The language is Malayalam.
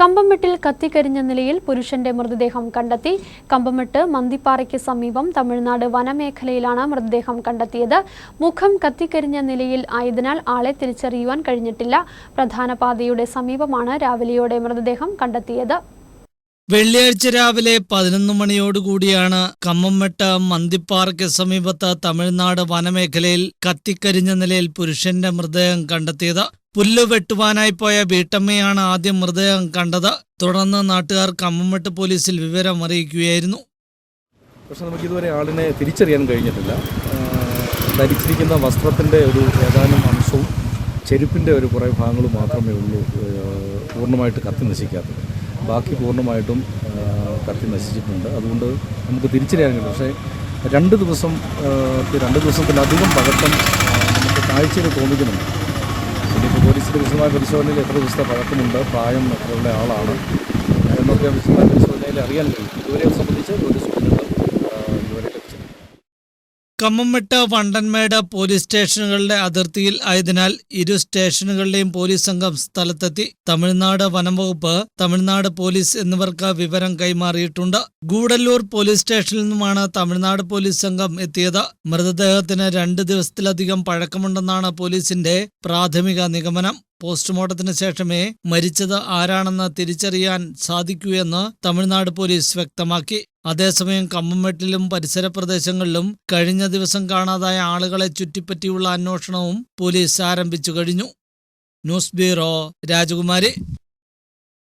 കമ്പമെട്ടിൽ കത്തിക്കരിഞ്ഞ നിലയിൽ പുരുഷന്റെ മൃതദേഹം കണ്ടെത്തി. കമ്പമെട്ട് മന്തിപ്പാറയ്ക്ക് സമീപം തമിഴ്നാട് വനമേഖലയിലാണ് മൃതദേഹം കണ്ടെത്തിയത്. മുഖം കത്തിക്കരിഞ്ഞ നിലയിൽ ആയതിനാൽ ആളെ തിരിച്ചറിയുവാൻ കഴിഞ്ഞിട്ടില്ല. പ്രധാന പാതയുടെ സമീപമാണ് രാവിലെയോടെ മൃതദേഹം കണ്ടെത്തിയത്. വെള്ളിയാഴ്ച രാവിലെ പതിനൊന്ന് മണിയോടുകൂടിയാണ് കമ്മംമെട്ട് മന്തിപ്പാറയ്ക്ക് സമീപത്ത് തമിഴ്നാട് വനമേഖലയിൽ കത്തിക്കരിഞ്ഞ നിലയിൽ പുരുഷന്റെ മൃതദേഹം കണ്ടെത്തിയത്. പുല്ല് വെട്ടുവാനായി പോയ വീട്ടമ്മയാണ് ആദ്യം മൃതദേഹം കണ്ടത്. തുടർന്ന് നാട്ടുകാർ കമ്മംമെട്ട് പോലീസിൽ വിവരം അറിയിക്കുകയായിരുന്നു. പക്ഷെ നമുക്ക് ഇതുവരെ ആളിനെ തിരിച്ചറിയാൻ കഴിഞ്ഞിട്ടില്ല. ധരിച്ചിരിക്കുന്ന വസ്ത്രത്തിന്റെ ഒരു ഏതാനും അംശവും ചെരുപ്പിന്റെ ഒരു കുറേ ഭാഗങ്ങളും മാത്രമേ ഉള്ളൂ പൂർണമായിട്ട് കത്തി നശിക്കാത്തത്. ബാക്കി പൂർണമായിട്ടും കത്തി നശിച്ചിട്ടുണ്ട്. അതുകൊണ്ട് നമുക്ക് തിരിച്ചറിയാൻ പക്ഷേ രണ്ട് ദിവസം രണ്ട് ദിവസത്തിലധികം ആ, നമുക്ക് കാഴ്ചയിൽ തോന്നിക്കുന്നുണ്ട്. ഇനിയിപ്പോൾ പോലീസിന്റെ വിശദമായ പരിശോധനയിൽ എത്ര ദിവസത്തെ പഴക്കമുണ്ട് പ്രായം എത്രയുള്ള ആളാണ് എന്നൊക്കെ വിശദമായ പരിശോധനയിൽ അറിയാൻ കഴിയും. ഇതുവരെ സംബന്ധിച്ച് ഇതുവരെ ലഭിച്ചിട്ടില്ല കമ്മംമെട്ട് വണ്ടൻമേട് പോലീസ് സ്റ്റേഷനുകളുടെ അതിർത്തിയിൽ ആയതിനാൽ ഇരു സ്റ്റേഷനുകളുടെയും പോലീസ് സംഘം സ്ഥലത്തെത്തി. തമിഴ്നാട് വനംവകുപ്പ് തമിഴ്നാട് പോലീസ് എന്നിവർക്ക് വിവരം കൈമാറിയിട്ടുണ്ട്. ഗൂഡല്ലൂർ പോലീസ് സ്റ്റേഷനിൽ നിന്നുമാണ് തമിഴ്നാട് പോലീസ് സംഘം എത്തിയത്. മൃതദേഹത്തിന് രണ്ട് ദിവസത്തിലധികം പഴക്കമുണ്ടെന്നാണ് പോലീസിന്റെ പ്രാഥമിക നിഗമനം. പോസ്റ്റ്മോർട്ടത്തിന് ശേഷമേ മരിച്ചത് ആരാണെന്ന് തിരിച്ചറിയാൻ സാധിക്കൂ എന്ന് തമിഴ്നാട് പോലീസ് വ്യക്തമാക്കി. അതേസമയം കമ്മമെട്ടിലും പരിസര പ്രദേശങ്ങളിലും കഴിഞ്ഞ ദിവസം കാണാതായ ആളുകളെ ചുറ്റിപ്പറ്റിയുള്ള അന്വേഷണവും പോലീസ് ആരംഭിച്ചു കഴിഞ്ഞു. ന്യൂസ് ബ്യൂറോ രാജകുമാരി.